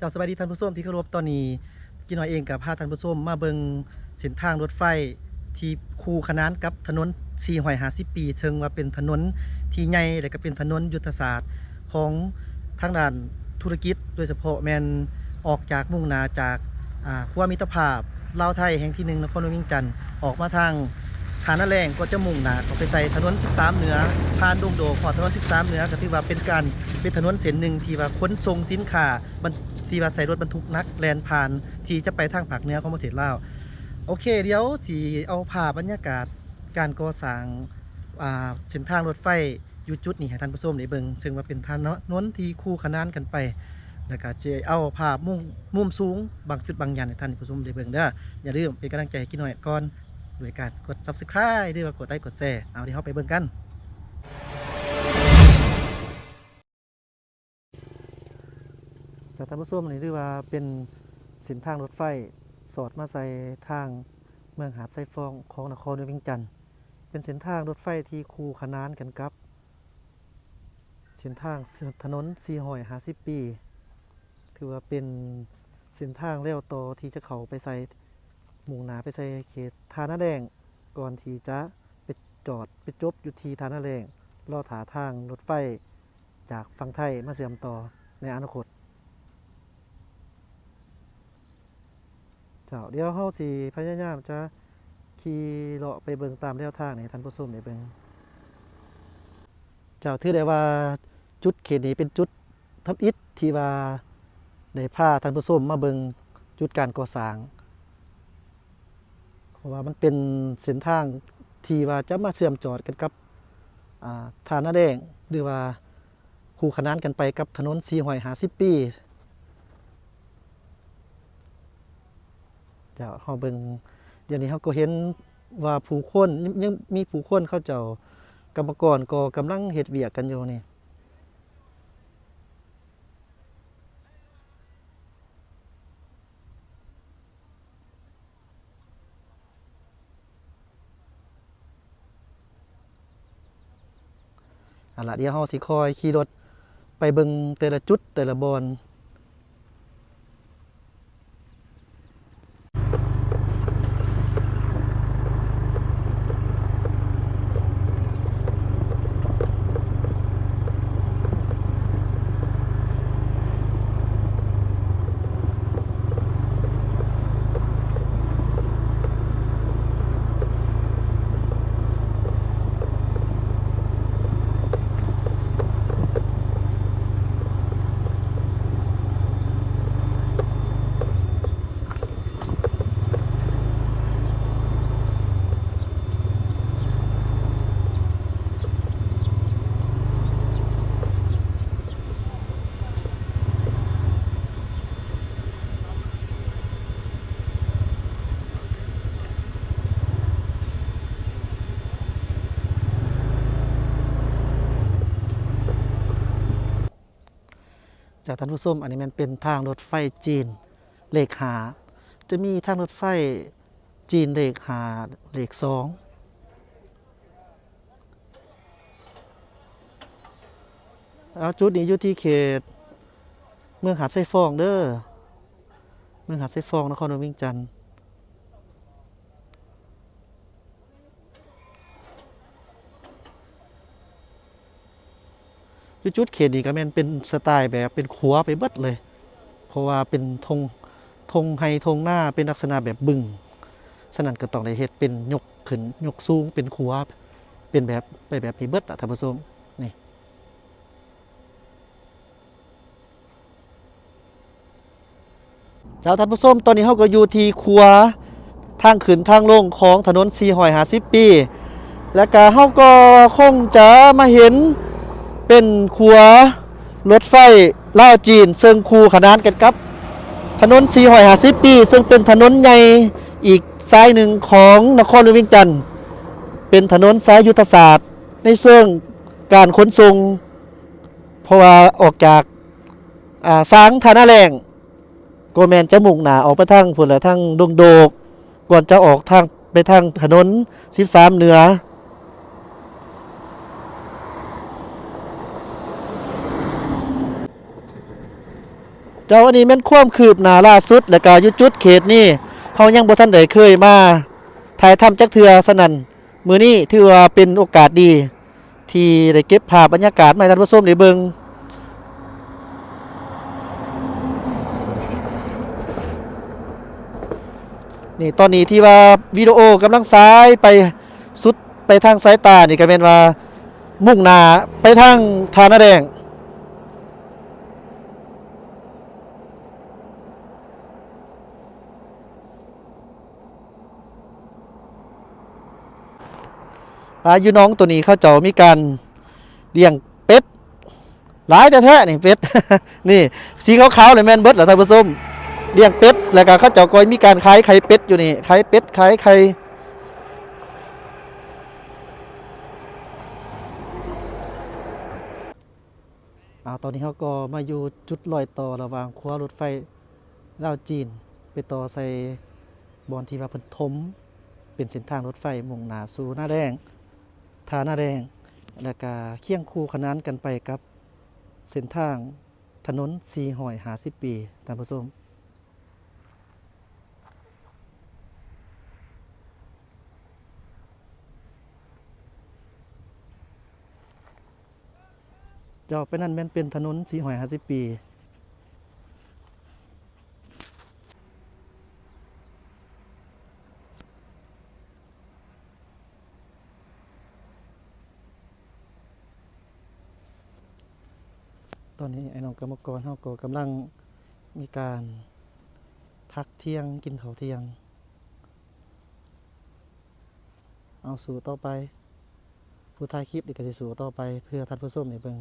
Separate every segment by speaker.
Speaker 1: เจ้าสบายดีท่านผู้ชมที่เคารพตอนนี้กินน้อยเองกับพาท่านผู้ชมมาเบิงเส้นทางรถไฟที่คูขนานกับถนน450ปีถึงว่าเป็นถนนที่ใหญ่และก็เป็นถนนยุทธศาสตร์ของทางด้านธุรกิจ โดยเฉพาะแมนออกจากมุ่งนาจากอ่าขั้วมิตรภาพลาวไทยแห่งที่หนึ่งนครวงเวียงจันทร์ออกมาทางฐานะแรงก็จะมุ่งหนาเขาไปใส่ถนน 13 เหนือผ่านดงโดขอถนน 13 เหนือก็ถือว่าเป็นการเป็นถนนเส้นหนึ่งที่ว่าขนส่งสินค้าบรร ที่ว่าใส่รถบรรทุกนักแลนผ่าน ที่จะไปทางภาคเหนื้อของประเทศลาวโอเค เดี๋ยวสิเอาภาพบรรยากาศการก่อสร้างเส้นทางรถไฟอยู่จุดนี้ให้ท่านผู้ชมได้เบิ่งซึ่งว่าเป็นถนนที่คู่ขนานกันไปแล้วก็จะเอาภาพมุมมุมสูงบางจุดบางอย่างให้ท่านผู้ชมได้เบิ่งเด้ออย่าลืมเป็นกำลังใจกินหน่อยก่อนด้วยการกด subscribe หรือว่ากดไลค์กดแชร์เอาเดี๋ยวเราไปเบิ่งกัน จากท่านผู้ชมนี่เรียกว่าเป็นเส้นทางรถไฟ สอดมาใส่ทางเมืองหาดไซฟองของนครวงเวียงจันทน์เป็นเส้นทางรถไฟที่คู่ขนานกันกับเส้นทางถนนสีหอยหาสิปี ถือว่าเป็นเส้นทางเลี้ยวต่อที่จะเข้าไปใส่หมุ่งหนาไปใส่เขตทานาแดงก่อนที่จะไปจอดไปจบอยู่ที่ทานาแดงรอถาทางรถไฟจากฝั่งไทยมาเสื่อมต่อในอนาคต เจ้าเดี๋ยวเฮาสิพยายามจะขี่เลาะไปเบิ่งตามแนวทางให้ท่านผู้ชมได้เบิ่งเจ้าถือได้ว่าจุดเขตนี้เป็นจุดทับอิฐที่ว่าได้พาท่านผู้ชมมาเบิ่งจุดการก่อสร้างเพราะว่ามันเป็นเส้นทางที่ว่าจะมาเชื่อมจอดกันกับอ่าทานาแดงหรือว่าคู่ขนานกันไปกับถนนสีหอยหาสิบปี จ้าเฮาเบิ่งเดี๋ยวนี้เฮาก็เห็นว่าผู้คนยังมีผู้คนเขาเจ้ากรรมกรก็กำลังเฮ็ดเวียกกันอยู่นี่เอาล่ะเดี๋ยวเฮาสิคอยขี่รถไปเบิ่งแต่ละจุดแต่ละบอน จากท่านผู้ชมอันนี้มันเป็นทางรถไฟจีนเลขหา จะมีทางรถไฟจีนเลขหาเลขสองเอาจุดนี้อยู่ที่เขต เมืองหาดไซฟองเด้อ เมืองหาดไซฟองนครหลวงวิ่งจันทร์ อยู่จุดเขตนี้ก็แม่นเป็นสไตล์แบบเป็นขัวไปเบิดเลย เพราะว่าเป็นธงธงไฮธงหน้าเป็นลักษณะแบบบึงฉะนั้นก็ต้องได้เฮ็ดเป็นยกขึ้นยกสูงเป็นขัวเป็นแบบไปแบบนี้เบิดอะท่านผู้ชมนี่เจ้าท่านผู้ชมตอนนี้เฮาก็อยู่ที่ขัวทางขึ้นทางลงของถนนสีหอยหาสิบปี และก็เฮาก็คงจะมาเห็น เป็นขัวรถไฟลาวจีน ซึ่งคูขนานกันกับ ถนนสีหอยหาสิบปีซึ่งเป็นถนนใหญ่อีกสายหนึ่งของนครหลวงเวียงจันทน์เป็นถนนสายยุทธศาสตร์ ในเชิงการขนส่งเพราะว่าออกจากอ่าสางธานาแรงโกแมนจะมุ่งหนาออกไปทางพุ่นละทางดงโดกก่อนจะออกทางไปทางถนน 13 เหนือ เจ้าอันนี้แม่นความคืบหน้าล่าสุด แล้วก็ยู่จุดเขตนี้เฮายังบ่ทันได้เคยมาถ่ายทำจักเทือซะนั่นมื้อนี้ถือว่าเป็นโอกาสดี ที่ได้เก็บภาพบรรยากาศมาให้ท่านผู้ชมได้เบิ่งนี่ตอนนี้ที่ว่าวิดีโอกำลังซ้ายไปสุดไปทางสายตานี่ก็แม่นว่ามุ่งหน้าไปทางทานาแดง ปลาอยู่น้องตัวนี้เขาเจ้ามีการเลี้ยงเป็ดหลายแต่แท้ๆนี่เป็ดนี่สีขาวๆเลยแม่นเบิดเหรอท่านผู้ชมเลี้ยงเป็ดแล้วก็เขาเจ้าก็มีการขายไข่เป็ดอยู่นี่ขายเป็ดขายไข่อาตอนนี้เขาก็มาอยู่จุดลอยต่อระหว่างขั้วรถไฟลาวจีน ไปต่อใส่บอนที่ว่าเพิ่นถมเป็นเส้นทางรถไฟมุ่งหน้าสู่หน้าแดง ทาหน้าแดงแล้วก็เคียงคู่ขนานกันไปกับเส้นทางถนนสีหอยหาสิปีท่านผู้ชมจะออกไปนั่นแม่นเป็นถนนสีหอยหาสิปี ตอนนี้ไอ้น้องกรรมกรเฮาก็กำลังมีการพักเที่ยงกินข้าวเที่ยง เอาสู่ต่อไป ผู้ถ่ายคลิปดีก็สิสู่ต่อไปเพื่อท่านผู้ชมได้เบิ่ง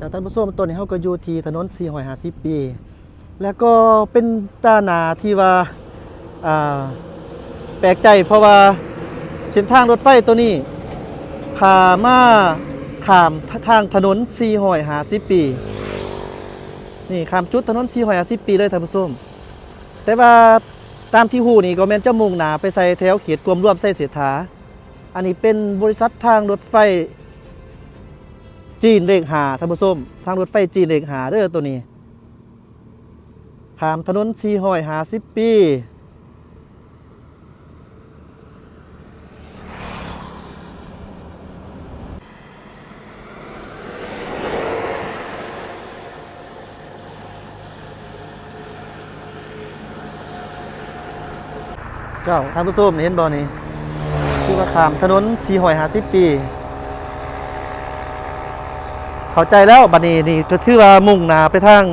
Speaker 1: จากท่านผู้ชมตัวนี้เฮาก็อยู่ที่ถนน450ปี แล้วก็เป็นตาหนาที่ว่าอ่าแปลกใจเพราะว่าเส้นทางรถไฟตัวนี้พามาข้ามทางถนน450ปีนี่ข้ามจุดถนน450ปีเลยท่านผู้ชมแต่ว่าตามที่หูนี่ก็แม่นจะมุ่งหนาไปใส่แถวเขตกวมร่วมใส่เสียถาอันนี้เป็นบริษัททางรถไฟ จีนเลขหาท่านผู้ชมทางรถไฟจีนเลขหาเด้อตัวนี้ขามถนน450ปีเจ้าท่านผู้ชมเห็นบ่นี่คือว่าขามถนน450ปี เข้าใจแล้วบัดนี้นี่ก็คือว่ามุ่งหน้าไปทาง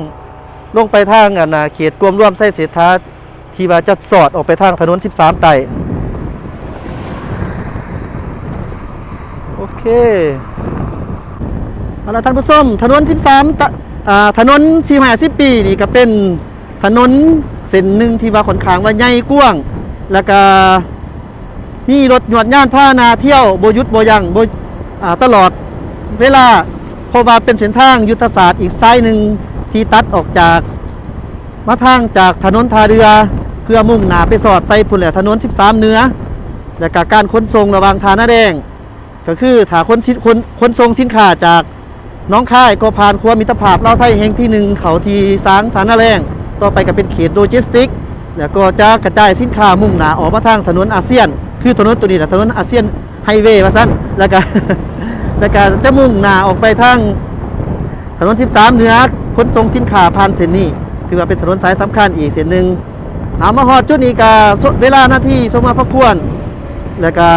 Speaker 1: ลงไปทางอันน่ะเขตกวมร่วมไส้เศรษฐาที่ว่าจะสอดออกไปทางถนน 13 ไต่โอเคเอาละท่านผู้ชมถนน 13ตะอ่าถนน450ปีนี่ก็เป็นถนนเส้นหนึ่งที่ว่าค่อนข้างว่าใหญ่กว้าง แล้วก็มีรถหยวดย่านพานาเที่ยวโบยุดโบยังโบอ่าตลอดเวลา เพราะว่าเป็นเส้นทางยุทธศาสตร์อีกซ้ายหนึ่งที่ตัดออกจากมาทางจากถนนทาเรือเพื่อมุ่งหนาไปสอดใส่พุ่นแหละถนน 13 เนื้อ และกการขนส่งระหว่างทาหน้าแดง ก็คือถ้าขนสินขนขนส่งสินค้าจากน้องค่ายก็ผ่านครัวมิตรภาพเล่าไทยแห่งที่หนึ่งเขาทีสางฐานาแรงต่อไปก็เป็นเขตโลจิสติก แล้วก็จะกระจายสินค้ามุ่งหนาออกมาทางถนนอาเซียน คือถนนตัวนี้แหละถนนอาเซียนไฮเวย์ว่าสั้นแล้วก็ แล้วก็จะมุ่งหน้าออกไปทางถนน 13 เหนือขนส่งสินค้าผ่านเส้นนี้ถือว่าเป็นถนนสายสำคัญอีกเส้นหนึ่งเอามาฮอดจุดนี้ก็สเวลาหน้าที่สมมาพระควร แล้วก็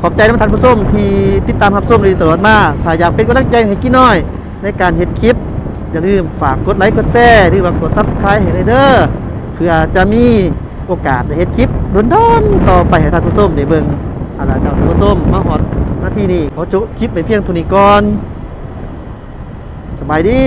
Speaker 1: ขอบใจท่านผู้ชมที่ติดตามรับชมตลอดมาถ้าอยากเป็นกำลังใจให้กี่น้อย ในการเฮ็ดคลิป อย่าลืมฝากกดไลค์กดแชร์หรือว่ากด Subscribe ให้เลยเด้อเพื่อจะมีโอกาสได้เฮ็ดคลิปดนๆต่อไปให้ท่านผู้ชมได้เบิ่งเอาล่ะเจ้าท่านผู้ชมมาฮอด ที่นี่ขอจบคลิปไปเพียงเท่านี้ก่อน สบายดี